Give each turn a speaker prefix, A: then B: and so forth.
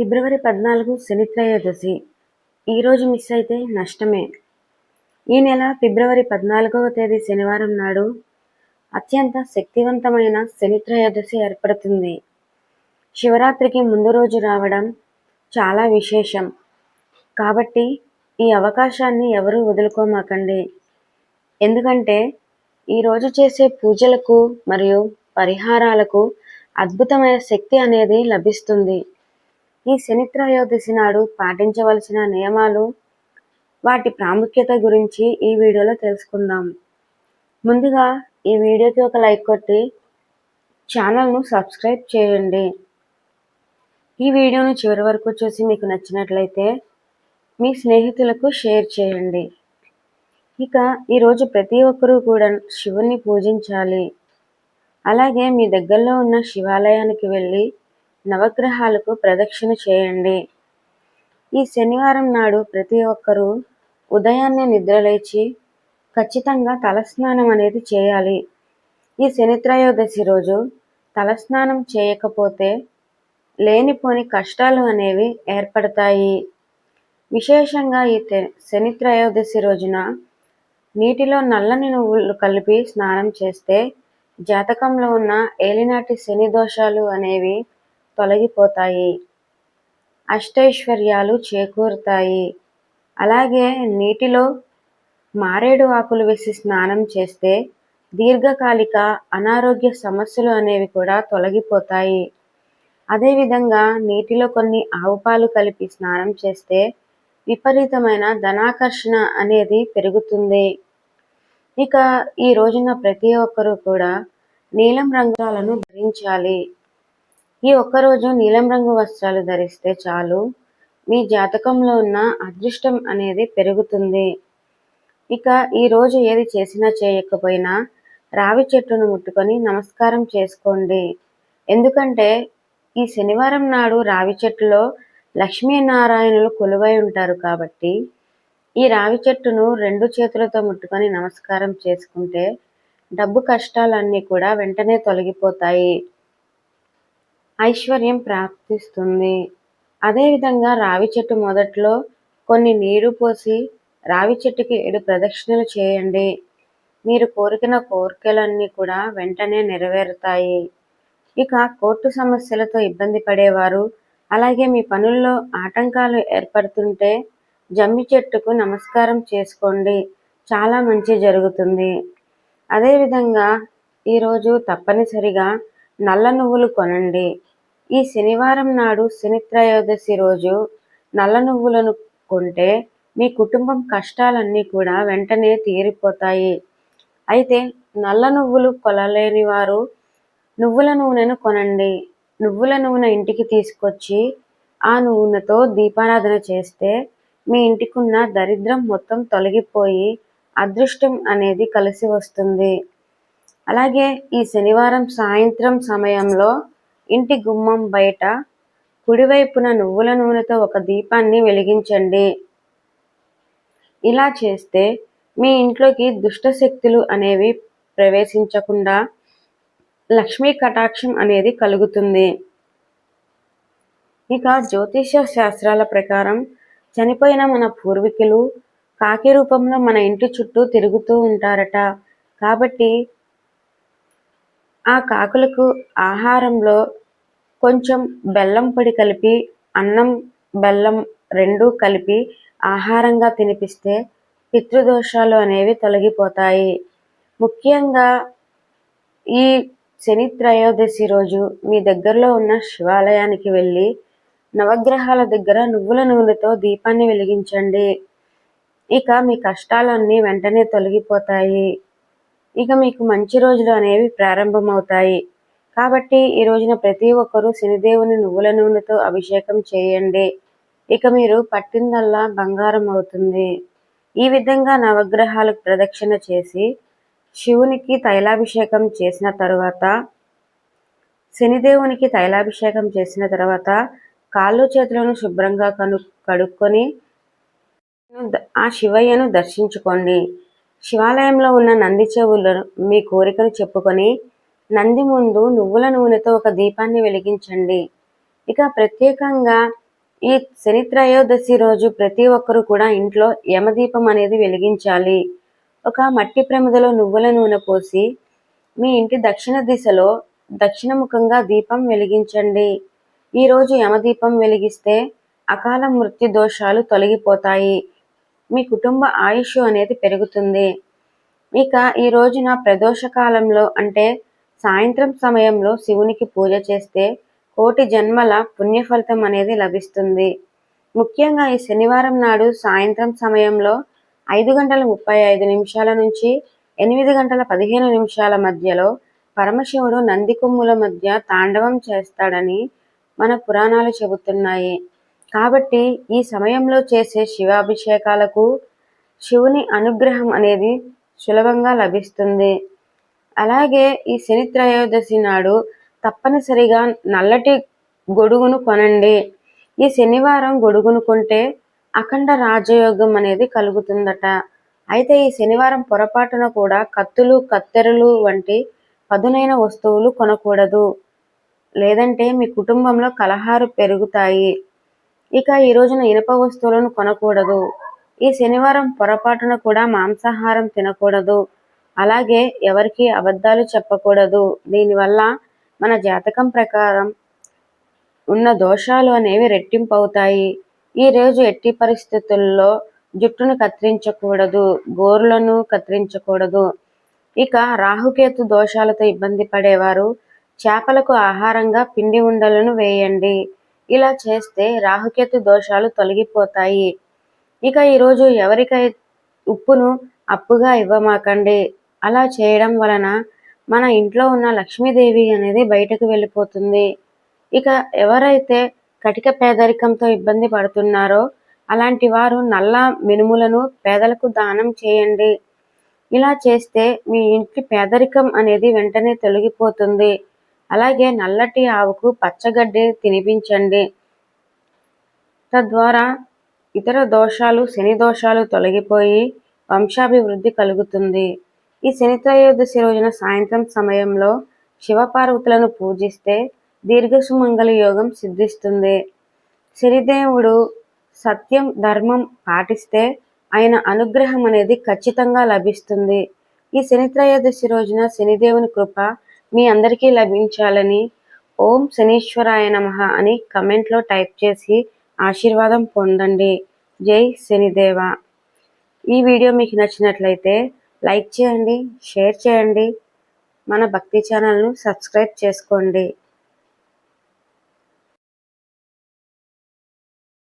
A: ఫిబ్రవరి పద్నాలుగు శనిత్రయోదశి. ఈరోజు మిస్ అయితే నష్టమే. ఈ నెల ఫిబ్రవరి పద్నాలుగవ తేదీ శనివారం నాడు అత్యంత శక్తివంతమైన శనిత్రయోదశి ఏర్పడుతుంది. శివరాత్రికి ముందు రోజు రావడం చాలా విశేషం. కాబట్టి ఈ అవకాశాన్ని ఎవరూ వదులుకోమాకండి. ఎందుకంటే ఈరోజు చేసే పూజలకు మరియు పరిహారాలకు అద్భుతమైన శక్తి అనేది లభిస్తుంది. ఈ శనిత్రయోదశి నాడు పాటించవలసిన నియమాలు వాటి ప్రాముఖ్యత గురించి ఈ వీడియోలో తెలుసుకుందాం. ముందుగా ఈ వీడియోకి ఒక లైక్ కొట్టి ఛానల్ను సబ్స్క్రైబ్ చేయండి. ఈ వీడియోను చివరి వరకు చూసి మీకు నచ్చినట్లయితే మీ స్నేహితులకు షేర్ చేయండి. ఇక ఈరోజు ప్రతి ఒక్కరూ కూడా శివుణ్ణి పూజించాలి. అలాగే మీ దగ్గరలో ఉన్న శివాలయానికి వెళ్ళి నవగ్రహాలకు ప్రదక్షిణ చేయండి. ఈ శనివారం నాడు ప్రతి ఒక్కరూ ఉదయాన్నే నిద్రలేచి ఖచ్చితంగా తలస్నానం అనేది చేయాలి. ఈ శనిత్రయోదశి రోజు తలస్నానం చేయకపోతే లేనిపోని కష్టాలు అనేవి ఏర్పడతాయి. విశేషంగా ఈ శనిత్రయోదశి రోజున నీటిలో నల్లని నువ్వులు కలిపి స్నానం చేస్తే జాతకంలో ఉన్న ఏలినాటి శని దోషాలు అనేవి తొలగిపోతాయి. అష్టైశ్వర్యాలు చేకూరుతాయి. అలాగే నీటిలో మారేడు ఆకులు వేసి స్నానం చేస్తే దీర్ఘకాలిక అనారోగ్య సమస్యలు అనేవి కూడా తొలగిపోతాయి. అదేవిధంగా నీటిలో కొన్ని ఆవుపాలు కలిపి స్నానం చేస్తే విపరీతమైన ధనాకర్షణ అనేది పెరుగుతుంది. ఇక ఈ రోజున ప్రతి ఒక్కరూ కూడా నీలం రంగులను ధరించాలి. ఈ ఒక్కరోజు నీలం రంగు వస్త్రాలు ధరిస్తే చాలు. మీ జాతకంలో ఉన్న అదృష్టం అనేది పెరుగుతుంది. ఇక ఈరోజు ఏది చేసినా చేయకపోయినా రావి చెట్టును ముట్టుకొని నమస్కారం చేసుకోండి. ఎందుకంటే ఈ శనివారం నాడు రావి చెట్టులో లక్ష్మీనారాయణులు కొలువై ఉంటారు కాబట్టి ఈ రావి చెట్టును రెండు చేతులతో ముట్టుకొని నమస్కారం చేసుకుంటే డబ్బు కష్టాలన్నీ కూడా వెంటనే తొలగిపోతాయి. ఐశ్వర్యం ప్రాప్తిస్తుంది. అదేవిధంగా రావి చెట్టు మొదట్లో కొన్ని నీరు పోసి రావి చెట్టుకి ఏడు ప్రదక్షిణలు చేయండి. మీరు కోరికిన కోరికలన్నీ కూడా వెంటనే నెరవేరుతాయి. ఇక కోర్టు సమస్యలతో ఇబ్బంది పడేవారు అలాగే మీ పనుల్లో ఆటంకాలు ఏర్పడుతుంటే జమ్మి చెట్టుకు నమస్కారం చేసుకోండి. చాలా మంచి జరుగుతుంది. అదేవిధంగా ఈరోజు తప్పనిసరిగా నల్ల నువ్వులు కొనండి. ఈ శనివారం నాడు శనిత్రయోదశి రోజు నల్ల నువ్వులను కొంటే మీ కుటుంబం కష్టాలన్నీ కూడా వెంటనే తీరిపోతాయి. అయితే నల్ల నువ్వులు కొనలేని వారు నువ్వుల నూనెను కొనండి. నువ్వుల నూనె ఇంటికి తీసుకొచ్చి ఆ నూనెతో దీపారాధన చేస్తే మీ ఇంటికున్న దరిద్రం మొత్తం తొలగిపోయి అదృష్టం అనేది కలిసి వస్తుంది. అలాగే ఈ శనివారం సాయంత్రం సమయంలో ఇంటి గుమ్మం బయట కుడివైపున నువ్వుల నూనెతో ఒక దీపాన్ని వెలిగించండి. ఇలా చేస్తే మీ ఇంట్లోకి దుష్ట శక్తులు అనేవి ప్రవేశించకుండా లక్ష్మీ కటాక్షం అనేది కలుగుతుంది. ఇక జ్యోతిష శాస్త్రాల ప్రకారం చనిపోయిన మన పూర్వీకులు కాకి రూపంలో మన ఇంటి చుట్టూ తిరుగుతూ ఉంటారట. కాబట్టి ఆ కాకులకు ఆహారంలో కొంచెం బెల్లం పొడి కలిపి అన్నం బెల్లం రెండూ కలిపి ఆహారంగా తినిపిస్తే పితృదోషాలు అనేవి తొలగిపోతాయి. ముఖ్యంగా ఈ శని త్రయోదశి రోజు మీ దగ్గరలో ఉన్న శివాలయానికి వెళ్ళి నవగ్రహాల దగ్గర నువ్వుల నూనెతో దీపాన్ని వెలిగించండి. ఇక మీ కష్టాలన్నీ వెంటనే తొలగిపోతాయి. ఇక మీకు మంచి రోజులు అనేవి ప్రారంభమవుతాయి. కాబట్టి ఈ రోజున ప్రతి ఒక్కరూ శనిదేవుని నువ్వుల నూనెతో అభిషేకం చేయండి. ఇక మీరు పట్టిందల్లా బంగారం అవుతుంది. ఈ విధంగా నవగ్రహాలకు ప్రదక్షిణ చేసి శివునికి తైలాభిషేకం చేసిన తరువాత శనిదేవునికి తైలాభిషేకం చేసిన తర్వాత కాళ్ళు చేతులను శుభ్రంగా కను కడుక్కొని ఆ శివయ్యను దర్శించుకోండి. శివాలయంలో ఉన్న నంది చెవులను మీ కోరికను చెప్పుకొని నంది ముందు నువ్వుల నూనెతో ఒక దీపాన్ని వెలిగించండి. ఇక ప్రత్యేకంగా ఈ శని త్రయోదశి రోజు ప్రతి ఒక్కరూ కూడా ఇంట్లో యమదీపం అనేది వెలిగించాలి. ఒక మట్టి ప్రమిదలో నువ్వుల నూనె పోసి మీ ఇంటి దక్షిణ దిశలో దక్షిణముఖంగా దీపం వెలిగించండి. ఈరోజు యమదీపం వెలిగిస్తే అకాల మృత్యు దోషాలు తొలగిపోతాయి. మీ కుటుంబ ఆయుష్ అనేది పెరుగుతుంది. ఇక ఈ రోజున ప్రదోష కాలంలో అంటే సాయంత్రం సమయంలో శివునికి పూజ చేస్తే కోటి జన్మల పుణ్యఫలితం అనేది లభిస్తుంది. ముఖ్యంగా ఈ శనివారం నాడు సాయంత్రం సమయంలో ఐదు గంటల ముప్పై ఐదు నిమిషాల నుంచి ఎనిమిది గంటల పదిహేను నిమిషాల మధ్యలో పరమశివుడు నంది కొమ్ముల మధ్య తాండవం చేస్తాడని మన పురాణాలు చెబుతున్నాయి. కాబట్టి ఈ సమయంలో చేసే శివాభిషేకాలకు శివుని అనుగ్రహం అనేది సులభంగా లభిస్తుంది. అలాగే ఈ శని త్రయోదశి నాడు తప్పనిసరిగా నల్లటి గొడుగును కొనండి. ఈ శనివారం గొడుగును కొంటే అఖండ రాజయోగం అనేది కలుగుతుందట. అయితే ఈ శనివారం పొరపాటున కూడా కత్తులు కత్తెరలు వంటి పదునైన వస్తువులు కొనకూడదు. లేదంటే మీ కుటుంబంలో కలహారు పెరుగుతాయి. ఇక ఈ రోజున ఇనుప వస్తువులను కొనకూడదు. ఈ శనివారం పొరపాటున కూడా మాంసాహారం తినకూడదు. అలాగే ఎవరికి అబద్ధాలు చెప్పకూడదు. దీనివల్ల మన జాతకం ప్రకారం ఉన్న దోషాలు అనేవి రెట్టింపు అవుతాయి ఈరోజు ఎట్టి పరిస్థితుల్లో జుట్టును కత్తిరించకూడదు గోర్లను కత్తిరించకూడదు. ఇక రాహుకేతు దోషాలతో ఇబ్బంది పడేవారు చేపలకు ఆహారంగా పిండి ఉండలను వేయండి. ఇలా చేస్తే రాహుకేతు దోషాలు తొలగిపోతాయి. ఇక ఈరోజు ఎవరికై ఉప్పును అప్పుగా ఇవ్వమాకండి. అలా చేయడం వలన మన ఇంట్లో ఉన్న లక్ష్మీదేవి అనేది బయటకు వెళ్ళిపోతుంది. ఇక ఎవరైతే కటిక పేదరికంతో ఇబ్బంది పడుతున్నారో అలాంటి వారు నల్ల మినుములను పేదలకు దానం చేయండి. ఇలా చేస్తే మీ ఇంటి పేదరికం అనేది వెంటనే తొలగిపోతుంది. అలాగే నల్లటి ఆవుకు పచ్చగడ్డి తినిపించండి. తద్వారా ఇతర దోషాలు శని దోషాలు తొలగిపోయి వంశాభివృద్ధి కలుగుతుంది. ఈ శని త్రయోదశి రోజున సాయంత్రం సమయంలో శివపార్వతులను పూజిస్తే దీర్ఘసుమంగళ యోగం సిద్ధిస్తుంది. శనిదేవుడు సత్యం ధర్మం పాటిస్తే ఆయన అనుగ్రహం అనేది ఖచ్చితంగా లభిస్తుంది. ఈ శని త్రయోదశి రోజున శనిదేవుని కృప మీ అందరికీ లభించాలని ఓం శనీశ్వరాయ నమ అని కమెంట్లో టైప్ చేసి ఆశీర్వాదం పొందండి. జై శనిదేవ. ఈ వీడియో మీకు నచ్చినట్లయితే లైక్ చేయండి షేర్ చేయండి. మన భక్తి ఛానల్ను సబ్స్క్రైబ్ చేసుకోండి.